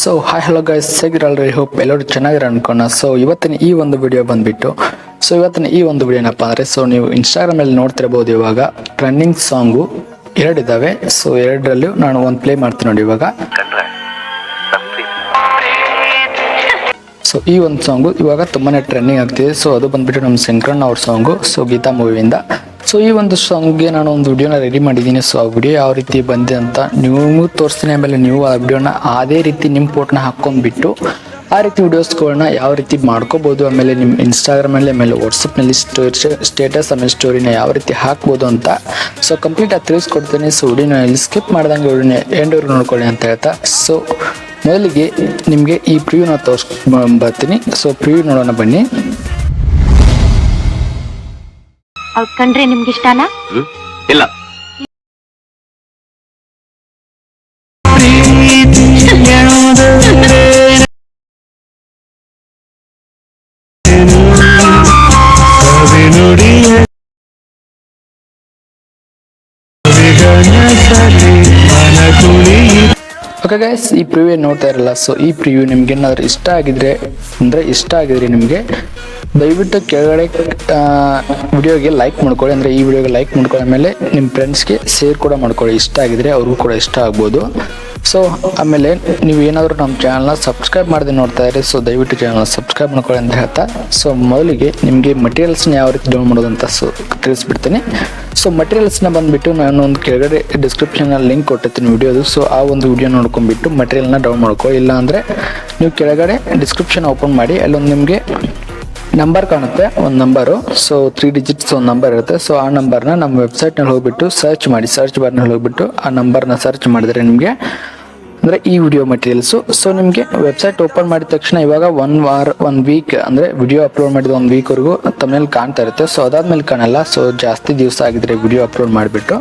So hi hello guys ಹೇಗಿರಲ್ರಿ? Hope ಎಲ್ಲರೂ ಚೆನ್ನಾಗಿರೋ ಅನ್ಕೋಣ ಸೊ ಇವತ್ತಿನ ಈ ಒಂದು ವಿಡಿಯೋ ಬಂದ್ಬಿಟ್ಟು ಸೊ ಇವತ್ತಿನ ಈ ಒಂದು ವಿಡಿಯೋ ಏನಪ್ಪ ಅಂದರೆ ಸೊ ನೀವು ಇನ್ಸ್ಟಾಗ್ರಾಮಲ್ಲಿ ನೋಡ್ತಿರ್ಬೋದು ಇವಾಗ ಟ್ರೆಂಡಿಂಗ್ ಸಾಂಗು ಎರಡಿದ್ದಾವೆ ಸೊ ಎರಡರಲ್ಲೂ ನಾನು ಒಂದು ಪ್ಲೇ ಮಾಡ್ತೀನಿ ನೋಡಿ ಇವಾಗ. ಈ ಒಂದು ಸಾಂಗು ಇವಾಗ ತುಂಬಾ ಟ್ರೆಂಡಿಂಗ್ ಆಗ್ತಿದೆ. ಸೊ ಅದು ಬಂದ್ಬಿಟ್ಟು ನಮ್ಮ ಶಂಕರಣ್ಣ ಅವ್ರ ಸಾಂಗು ಸೊ ಗೀತಾ ಮೂವಿಯಿಂದ ಸೊ ಈ ಒಂದು ಸಾಂಗ್ಗೆ ನಾನು ಒಂದು ವಿಡಿಯೋನ ರೆಡಿ ಮಾಡಿದ್ದೀನಿ. ಸೊ ಆ ವಿಡಿಯೋ ಯಾವ ರೀತಿ ಬಂದೆ ಅಂತ ನೀವು ತೋರಿಸ್ತೀನಿ ಆಮೇಲೆ ನೀವು ಆ ವಿಡಿಯೋನ ಅದೇ ರೀತಿ ನಿಮ್ಮ ಫೋಟೋನ ಹಾಕ್ಕೊಂಡ್ಬಿಟ್ಟು ಆ ರೀತಿ ವಿಡಿಯೋಸ್ಗಳನ್ನ ಯಾವ ರೀತಿ ಮಾಡ್ಕೋಬೋದು, ಆಮೇಲೆ ನಿಮ್ಮ ಇನ್ಸ್ಟಾಗ್ರಾಮಲ್ಲಿ ಆಮೇಲೆ ವಾಟ್ಸಪ್ನಲ್ಲಿ ಸ್ಟೋರಿ ಸ್ಟೇಟಸ್ ಆಮೇಲೆ ಸ್ಟೋರಿನ ಯಾವ ರೀತಿ ಹಾಕ್ಬೋದು ಅಂತ. ಸೊ ಕಂಪ್ಲೀಟ್ ಆಗಿ ತಿಳಿಸ್ಕೊಡ್ತೀನಿ. ಸೊ ವಿಡಿಯೋನ ಇಲ್ಲಿ ಸ್ಕಿಪ್ ಮಾಡ್ದಂಗೆ ವಿಡಿಯೋನ ಎಂಡವ್ರಿಗೆ ನೋಡ್ಕೊಳ್ಳಿ ಅಂತ ಹೇಳ್ತಾ. ಸೊ ಮೊದಲಿಗೆ ನಿಮಗೆ ಈ ಪ್ರಿವ್ಯೂನ ತೋರ್ಸ್ ಬರ್ತೀನಿ. ಸೊ ಪ್ರಿವ್ಯೂ ನೋಡೋಣ ಬನ್ನಿ. ಕಂಡ್ರೆ ನಿಮ್ಗೆ ಇಷ್ಟನಾ? ಇಲ್ಲ. ಓಕೆ ಗೈಸ್ ಈ ಪ್ರಿವ್ಯೂ ನೋಡ್ತಾ ಇರಲ್ಲ ಸೊ ಈ ಪ್ರಿವ್ಯೂ ನಿಮ್ಗೆ ಏನಾದ್ರು ಇಷ್ಟ ಆಗಿದ್ರೆ, ಅಂದ್ರೆ ಇಷ್ಟ ಆಗಿದ್ರೆ ನಿಮಗೆ ದಯವಿಟ್ಟು ಕೆಳಗಡೆ ವಿಡಿಯೋಗೆ ಲೈಕ್ ಮಾಡ್ಕೊಳ್ಳಿ, ಅಂದ್ರೆ ಈ ವಿಡಿಯೋಗೆ ಲೈಕ್ ಮಾಡ್ಕೊಳ್ಳಿ, ಆಮೇಲೆ ನಿಮ್ಮ ಫ್ರೆಂಡ್ಸ್ಗೆ ಶೇರ್ ಕೂಡ ಮಾಡ್ಕೊಳ್ಳಿ. ಇಷ್ಟ ಆಗಿದ್ರೆ ಅವ್ರಿಗೂ ಕೂಡ ಇಷ್ಟ ಆಗ್ಬೋದು. ಸೊ ಆಮೇಲೆ ನೀವು ಏನಾದರೂ ನಮ್ಮ ಚಾನಲ್ನ ಸಬ್ಸ್ಕ್ರೈಬ್ ಮಾಡದೆ ನೋಡ್ತಾ ಇರಿ ಸೊ ದಯವಿಟ್ಟು ಚಾನಲ್ನ ಸಬ್ಸ್ಕ್ರೈಬ್ ಮಾಡ್ಕೊಳ್ಳಿ ಅಂತ ಹೇಳ್ತಾ ಸೊ ಮೊದಲಿಗೆ ನಿಮಗೆ ಮಟೀರಿಯಲ್ಸ್ನ ಯಾವ ರೀತಿ ಡೌನ್ ಮಾಡೋದು ಅಂತ ಸೊ ತಿಳಿಸ್ಬಿಡ್ತೀನಿ. ಸೊ ಮಟೀರಿಯಲ್ಸ್ನ ಬಂದುಬಿಟ್ಟು ನಾನು ಒಂದು ಕೆಳಗಡೆ ಡಿಸ್ಕ್ರಿಪ್ಷನಲ್ಲಿ ಲಿಂಕ್ ಕೊಟ್ಟಿರ್ತೀನಿ ವಿಡಿಯೋದು ಸೊ ಆ ಒಂದು ವಿಡಿಯೋ ನೋಡ್ಕೊಂಡ್ಬಿಟ್ಟು ಮಟೀರಿಯಲ್ನ ಡೌನ್ ಮಾಡ್ಕೊ. ಇಲ್ಲ ಅಂದರೆ ನೀವು ಕೆಳಗಡೆ ಡಿಸ್ಕ್ರಿಪ್ಷನ್ ಓಪನ್ ಮಾಡಿ, ಅಲ್ಲೊಂದು ನಿಮಗೆ ನಂಬರ್ ಕಾಣುತ್ತೆ, ಒಂದು ನಂಬರು ಸೊ ತ್ರೀ ಡಿಜಿಟ್ಸ್ ಒಂದು ನಂಬರ್ ಇರುತ್ತೆ. ಸೊ ಆ ನಂಬರ್ನ ನಮ್ಮ ವೆಬ್ಸೈಟ್ನಲ್ಲಿ ಹೋಗ್ಬಿಟ್ಟು ಸರ್ಚ್ ಮಾಡಿ ಸರ್ಚ್ ಬಾರ್ನಲ್ಲಿ ಹೋಗ್ಬಿಟ್ಟು ಆ ನಂಬರ್ನ ಸರ್ಚ್ ಮಾಡಿದ್ರೆ ನಿಮಗೆ ಅಂದರೆ ಈ ವಿಡಿಯೋ ಮೆಟೀರಿಯಲ್ಸು ಸೊ ನಿಮಗೆ ವೆಬ್ಸೈಟ್ ಓಪನ್ ಮಾಡಿದ ತಕ್ಷಣ ಇವಾಗ ಒನ್ ವಾರ್ ಒನ್ ವೀಕ್ ಅಂದರೆ ವಿಡಿಯೋ ಅಪ್ಲೋಡ್ ಮಾಡಿದ ಒಂದು ವೀಕ್ವರೆಗೂ ತಮ್ಮಲ್ಲಿ ಕಾಣ್ತಾ ಇರುತ್ತೆ. ಸೊ ಅದಾದ್ಮೇಲೆ ಕಾಣಲ್ಲ. ಸೊ ಜಾಸ್ತಿ ದಿವಸ ಆಗಿದ್ರೆ ವಿಡಿಯೋ ಅಪ್ಲೋಡ್ ಮಾಡಿಬಿಟ್ಟು.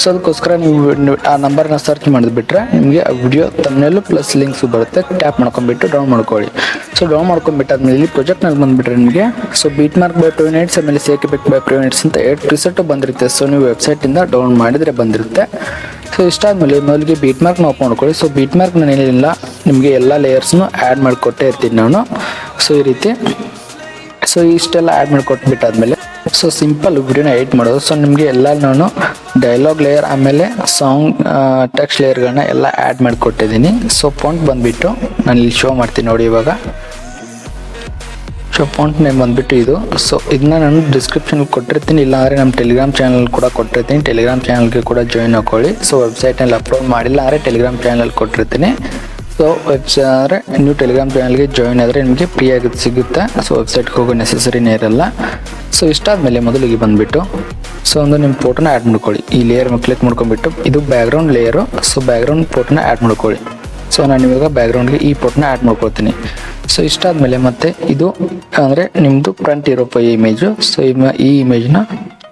ಸೊ ಅದಕ್ಕೋಸ್ಕರ ನೀವು ಆ ನಂಬರ್ನ ಸರ್ಚ್ ಮಾಡಿದ್ಬಿಟ್ರೆ ನಿಮಗೆ ಆ ವಿಡಿಯೋ ತಮ್ಮೇಲೂ ಪ್ಲಸ್ ಲಿಂಕ್ಸ್ ಬರುತ್ತೆ. ಟ್ಯಾಪ್ ಮಾಡ್ಕೊಂಡ್ಬಿಟ್ಟು ಡೌನ್ ಮಾಡ್ಕೊಳ್ಳಿ. ಸೊ ಡೌನ್ ಮಾಡ್ಕೊಂಡ್ಬಿಟ್ಟಾದ್ಮೇಲೆ ಇಲ್ಲಿ ಪ್ರಾಜೆಕ್ಟ್ನಲ್ಲಿ ಬಂದ್ಬಿಟ್ರೆ ನಿಮಗೆ so beat mark by units ಆಮೇಲೆ ಸೇಕ್ ಬಿಟ್ ಬೈ ಪ್ರಿವಿನೇಟ್ಸ್ ಅಂತ ಎರಡು ಪ್ರಿಸೆಟ್ ಬಂದಿರುತ್ತೆ. ಸೊ ನೀವು ವೆಬ್ಸೈಟಿಂದ ಡೌನ್ ಮಾಡಿದರೆ ಬಂದಿರುತ್ತೆ. ಸೊ ಇಷ್ಟಾದಮೇಲೆ ಮೊದಲಿಗೆ ಬೀಟ್ ಮಾರ್ಕ್ನ ಓಪನ್ ಮಾಡ್ಕೊಳ್ಳಿ ಸೊ ಬೀಟ್ ಮಾರ್ಕ್ ನಾನು ಏನಿಲ್ಲ ನಿಮಗೆ ಎಲ್ಲ ಲೇಯರ್ಸ್ನು ಆ್ಯಡ್ ಮಾಡಿಕೊಟ್ಟೇ ಇರ್ತೀನಿ ನಾನು. ಸೊ ಈ ರೀತಿ. ಸೊ ಇಷ್ಟೆಲ್ಲ ಆ್ಯಡ್ ಮಾಡಿಕೊಟ್ಬಿಟ್ಟಾದ್ಮೇಲೆ ಸೊ ಸಿಂಪಲ್ ವಿಡಿಯೋನ ಎಡಿಟ್ ಮಾಡೋದು. ಸೊ ನಿಮಗೆ ಎಲ್ಲ ನಾನು ಡೈಲಾಗ್ ಲೇಯರ್ ಆಮೇಲೆ ಸಾಂಗ್ ಟೆಕ್ಸ್ಟ್ ಲೇಯರ್ಗಳನ್ನ ಎಲ್ಲ ಆ್ಯಡ್ ಮಾಡಿಕೊಟ್ಟಿದ್ದೀನಿ. ಸೊ ಪಾಯಿಂಟ್ ಬಂದುಬಿಟ್ಟು ನಾನು ಇಲ್ಲಿ ಶೋ ಮಾಡ್ತೀನಿ ನೋಡಿ ಇವಾಗ. ಸೊ ಪಾಯಿಂಟ್ ನೇಮ್ ಬಂದ್ಬಿಟ್ಟು ಇದು. ಸೊ ಇದನ್ನ ನಾನು ಡಿಸ್ಕ್ರಿಪ್ಷನ್ ಕೊಟ್ಟಿರ್ತೀನಿ. ಇಲ್ಲಾಂದ್ರೆ ನಮ್ಮ ಟೆಲಿಗ್ರಾಮ್ ಚಾನಲ್ ಕೂಡ ಕೊಟ್ಟಿರ್ತೀನಿ. ಟೆಲಿಗ್ರಾಮ್ ಚಾನಲ್ಗೆ ಕೂಡ ಜಾಯ್ನ್ ಹಾಕೊಳ್ಳಿ ಸೊ ವೆಬ್ಸೈಟ್ನಲ್ಲಿ ಅಪ್ಲೋಡ್ ಮಾಡಿಲ್ಲ ಅಂದರೆ ಟೆಲಿಗ್ರಾಮ್ ಚಾನಲ್ ಕೊಟ್ಟಿರ್ತೀನಿ. ಸೊ ವೆಬ್ಸೈ ಅಂದರೆ ನೀವು ಟೆಲಿಗ್ರಾಮ್ ಚಾನಲ್ಗೆ ಜಾಯ್ನ್ ಆದರೆ ನಿಮಗೆ ಫ್ರೀ ಆಗಿ ಸಿಗುತ್ತೆ. ಸೊ ವೆಬ್ಸೈಟ್ಗೆ ಹೋಗೋ ನೆಸೆಸರಿನೇ ಇರಲ್ಲ. ಸೊ ಇಷ್ಟಾದಮೇಲೆ ಮೊದಲಿಗೆ ಬಂದುಬಿಟ್ಟು. ಸೊ ಒಂದು ನಿಮ್ಮ ಫೋಟೋನ ಆ್ಯಡ್ ಮಾಡ್ಕೊಳ್ಳಿ. ಈ ಲೇಯರ್ ಕ್ಲಿಕ್ ಮಾಡ್ಕೊಂಡ್ಬಿಟ್ಟು. ಇದು ಬ್ಯಾಕ್ಗ್ರೌಂಡ್ ಲೇಯರು ಸೊ ಬ್ಯಾಕ್ಗ್ರೌಂಡ್ ಫೋಟೋನ ಆ್ಯಡ್ ಮಾಡ್ಕೊಳ್ಳಿ. ಸೊ ನಾನು ಇವಾಗ ಬ್ಯಾಕ್ಗ್ರೌಂಡ್ಗೆ ಈ ಫೋಟೋನ ಆ್ಯಡ್ ಮಾಡ್ಕೊಳ್ತೀನಿ. ಸೊ ಇಷ್ಟಾದಮೇಲೆ ಮತ್ತೆ ಇದು, ಅಂದರೆ ನಿಮ್ಮದು ಫ್ರಂಟ್ ಇರೋ ಇಮೇಜು ಸೊ ಈ ಇಮೇಜ್ನ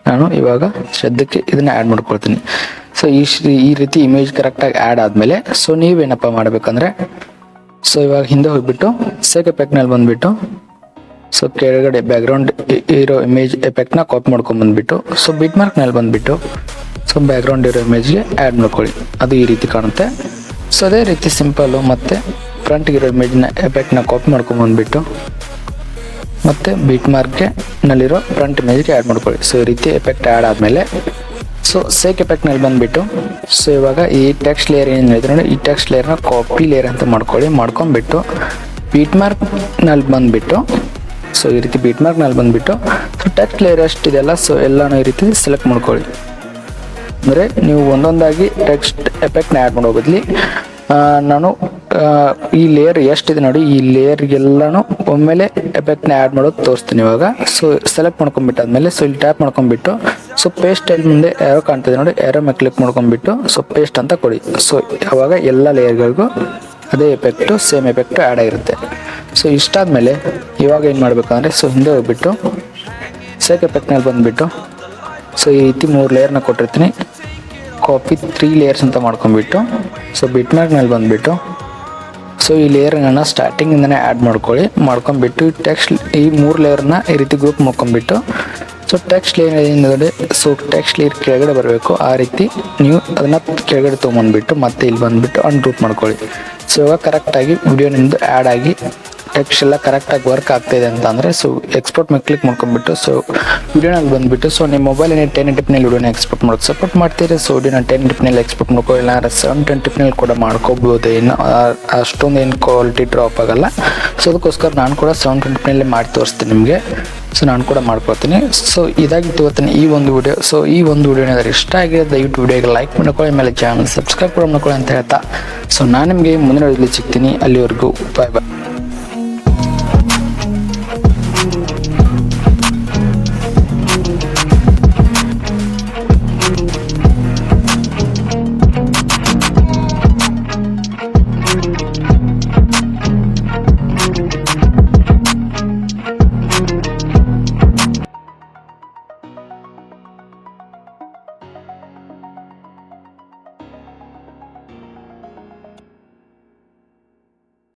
ನಾನು ಇವಾಗ ಸದ್ಯಕ್ಕೆ ಇದನ್ನ ಆ್ಯಡ್ ಮಾಡ್ಕೊಳ್ತೀನಿ. ಸೊ ಈ ಈ ರೀತಿ ಇಮೇಜ್ ಕರೆಕ್ಟಾಗಿ ಆ್ಯಡ್ ಆದಮೇಲೆ ಸೊ ನೀವೇನಪ್ಪ ಮಾಡಬೇಕಂದ್ರೆ ಸೊ ಇವಾಗ ಹಿಂದೆ ಹೋಗ್ಬಿಟ್ಟು ಸೇಕ್ ಎಫೆಕ್ಟ್ನಲ್ಲಿ ಬಂದುಬಿಟ್ಟು ಸೊ ಕೆಳಗಡೆ ಬ್ಯಾಕ್ಗ್ರೌಂಡ್ ಇರೋ ಇಮೇಜ್ ಎಫೆಕ್ಟ್ನ ಕಾಪಿ ಮಾಡ್ಕೊಂಡು ಬಂದ್ಬಿಟ್ಟು ಸೊ ಬಿಟ್ ಮಾರ್ಕ್ನಲ್ಲಿ ಬಂದುಬಿಟ್ಟು ಸೊ ಬ್ಯಾಕ್ಗ್ರೌಂಡ್ ಇರೋ ಇಮೇಜ್ಗೆ ಆ್ಯಡ್ ಮಾಡ್ಕೊಳ್ಳಿ. ಅದು ಈ ರೀತಿ ಕಾಣುತ್ತೆ. ಸೊ ಅದೇ ರೀತಿ ಸಿಂಪಲ್ಲು ಮತ್ತು ಫ್ರಂಟ್ಗಿರೋ ಇಮೇಜ್ನ ಎಫೆಕ್ಟ್ನ ಕಾಪಿ ಮಾಡ್ಕೊಂಡು ಬಂದ್ಬಿಟ್ಟು ಮತ್ತು ಬೀಟ್ ಮಾರ್ಕೆನಲ್ಲಿರೋ ಫ್ರಂಟ್ ಇಮೇಜ್ಗೆ ಆ್ಯಡ್ ಮಾಡ್ಕೊಳ್ಳಿ. ಸೊ ಈ ರೀತಿ ಎಫೆಕ್ಟ್ ಆ್ಯಡ್ ಆದಮೇಲೆ ಸೊ ಸೇಕ್ ಎಫೆಕ್ಟ್ನಲ್ಲಿ ಬಂದುಬಿಟ್ಟು ಸೊ ಇವಾಗ ಈ ಟೆಕ್ಸ್ಟ್ ಲೇಯರ್ ಏನು ಹೇಳಿದ್ರೆ ನೋಡಿ, ಈ ಟೆಕ್ಸ್ಟ್ ಲೇಯರ್ನ ಕಾಪಿ ಲೇಯರ್ ಅಂತ ಮಾಡ್ಕೊಳ್ಳಿ. ಮಾಡ್ಕೊಂಡ್ಬಿಟ್ಟು ಬೀಟ್ ಮಾರ್ಕ್ನಲ್ಲಿ ಬಂದುಬಿಟ್ಟು ಸೊ ಈ ರೀತಿ ಬೀಟ್ ಮಾರ್ಕ್ನಲ್ಲಿ ಬಂದುಬಿಟ್ಟು ಸೊ ಟೆಕ್ಸ್ಟ್ ಲೇಯರ್ ಎಷ್ಟಿದೆಯಲ್ಲ ಸೊ ಎಲ್ಲನೂ ಈ ರೀತಿ ಸೆಲೆಕ್ಟ್ ಮಾಡ್ಕೊಳ್ಳಿ. ಅಂದರೆ ನೀವು ಒಂದೊಂದಾಗಿ ಟೆಕ್ಸ್ಟ್ ಎಫೆಕ್ಟ್ನ ಆ್ಯಡ್ ಮಾಡೋ ಬದಲಿ ನಾನು ಈ ಲೇಯರ್ ಎಷ್ಟಿದೆ ನೋಡಿ, ಈ ಲೇಯರ್ಗೆಲ್ಲನೂ ಒಮ್ಮೆಲೆ ಎಫೆಕ್ಟ್ನ ಆ್ಯಡ್ ಮಾಡೋದು ತೋರಿಸ್ತೀನಿ ಇವಾಗ. ಸೊ ಸೆಲೆಕ್ಟ್ ಮಾಡ್ಕೊಂಡ್ಬಿಟ್ಟಾದ್ಮೇಲೆ ಸೊ ಇಲ್ಲಿ ಟ್ಯಾಪ್ ಮಾಡ್ಕೊಂಡ್ಬಿಟ್ಟು ಸೊ ಪೇಸ್ಟ್ ಅಲ್ಲಿ ಮುಂದೆ ಯಾರೋ ಕಾಣ್ತಿದೆ ನೋಡಿ ಯಾರೋ ಮೇಲೆ ಕ್ಲಿಕ್ ಮಾಡ್ಕೊಂಡ್ಬಿಟ್ಟು ಸೊ ಪೇಸ್ಟ್ ಅಂತ ಕೊಡಿ. ಸೊ ಅವಾಗ ಎಲ್ಲ ಲೇಯರ್ಗಳಿಗೂ ಅದೇ ಎಫೆಕ್ಟು ಸೇಮ್ ಎಫೆಕ್ಟು ಆ್ಯಡ್ ಆಗಿರುತ್ತೆ. ಸೊ ಇಷ್ಟಾದಮೇಲೆ ಇವಾಗ ಏನು ಮಾಡಬೇಕಂದ್ರೆ ಸೊ ಹಿಂದೆ ಹೋಗ್ಬಿಟ್ಟು ಸೇಕ್ ಎಫೆಕ್ಟ್ನಲ್ಲಿ ಬಂದುಬಿಟ್ಟು ಸೊ ಈ ರೀತಿ ಮೂರು ಲೇಯರ್ನ ಕೊಟ್ಟಿರ್ತೀನಿ. ಕಾಪಿ ತ್ರೀ ಲೇಯರ್ಸ್ ಅಂತ ಮಾಡ್ಕೊಂಡ್ಬಿಟ್ಟು ಸೊ ಬಿಟ್ ಮಾರ್ಕ್ನಲ್ಲಿ ಬಂದುಬಿಟ್ಟು ಸೊ ಈ ಲೇಯರ್ನ ಸ್ಟಾರ್ಟಿಂಗಿಂದನೇ ಆ್ಯಡ್ ಮಾಡ್ಕೊಳ್ಳಿ. ಮಾಡ್ಕೊಂಬಿಟ್ಟು ಟೆಕ್ಸ್ಟ್ ಈ ಮೂರು ಲೇಯರ್ನ ಈ ರೀತಿ ಗ್ರೂಪ್ ಮಾಡ್ಕೊಂಡ್ಬಿಟ್ಟು ಸೊ ಟೆಕ್ಸ್ಟ್ ಲೇಯರ್ ಏನಿದೆ ಸೊ ಟೆಕ್ಸ್ಟ್ ಲೇಯರ್ ಕೆಳಗಡೆ ಬರಬೇಕು. ಆ ರೀತಿ ನೀವು ಅದನ್ನು ಕೆಳಗಡೆ ತೊಗೊಂಬಂದ್ಬಿಟ್ಟು ಮತ್ತೆ ಇಲ್ಲಿ ಬಂದುಬಿಟ್ಟು ಗ್ರೂಪ್ ಮಾಡ್ಕೊಳ್ಳಿ. ಸೊ ಇವಾಗ ಕರೆಕ್ಟಾಗಿ ವಿಡಿಯೋ ನಿಮ್ಮದು ಆ್ಯಡ್ ಆಗಿ ಟೆಕ್ಸ್ಟ್ ಎಲ್ಲ ಕರೆಕ್ಟಾಗಿ ವರ್ಕ್ ಆಗ್ತಿದೆ ಅಂತ ಅಂದರೆ ಸೊ ಎಕ್ಸ್ಪೋರ್ಟ್ ಮೇಲೆ ಕ್ಲಿಕ್ ಮಾಡ್ಕೊಂಡ್ಬಿಟ್ಟು ಸೊ ವಿಡಿಯೋನಲ್ಲಿ ಬಂದುಬಿಟ್ಟು ಸೊ ನಿಮ್ಮ ಮೊಬೈಲ್ ಏನೇ ಟೆನ್ ಟಿಪ್ನಲ್ಲಿ ವಿಡಿಯೋನ ಎಕ್ಸ್ಪೋರ್ಟ್ ಮಾಡೋಕೆ ಸಪೋರ್ಟ್ ಮಾಡ್ತೀರಿ ಸೊ ವಿಡಿಯೋನ ಟೆನ್ ಟಿಪ್ನಲ್ಲಿ ಎಕ್ಸ್ಪೋರ್ಟ್ ಮಾಡ್ಕೋ ಇಲ್ಲ ಸೆವೆನ್ ಟೆನ್ ಕೂಡ ಮಾಡ್ಕೋಬೋದು. ಏನು ಅಷ್ಟೊಂದು ಏನು ಕ್ವಾಲಿಟಿ ಡ್ರಾಪ್ ಆಗಲ್ಲ. ಸೊ ಅದಕ್ಕೋಸ್ಕರ ನಾನು ಕೂಡ ಸೆವೆನ್ ಟೆನ್ ಮಾಡಿ ತೋರಿಸ್ತೀನಿ ನಿಮಗೆ. ಸೊ ನಾನು ಕೂಡ ಮಾಡ್ಕೊಳ್ತೀನಿ. ಸೊ ಇದಾಗಿತ್ತು ಇವತ್ತಿನ ಈ ಒಂದು ವಿಡಿಯೋ ಸೊ ಈ ಒಂದು ವಿಡಿಯೋ ಏನಾದರೂ ಇಷ್ಟ ಆಗಿದೆ ದಯವಿಟ್ಟು ವಿಡಿಯೋಗೆ ಲೈಕ್ ಮಾಡ್ಕೊಳ್ಳಿ, ಆಮೇಲೆ ಚಾನಲ್ ಸಬ್ಸ್ಕ್ರೈಬ್ ಮಾಡ್ಕೊಳ್ಳಿ ಅಂತ ಹೇಳ್ತಾ. ಸೊ ನಾನು ನಿಮಗೆ ಮುಂದಿನ ವಿಡಿಯೋದಲ್ಲಿ ಸಿಗ್ತೀನಿ. ಅಲ್ಲಿವರೆಗೂ ಬಾಯ್ ಬಾಯ್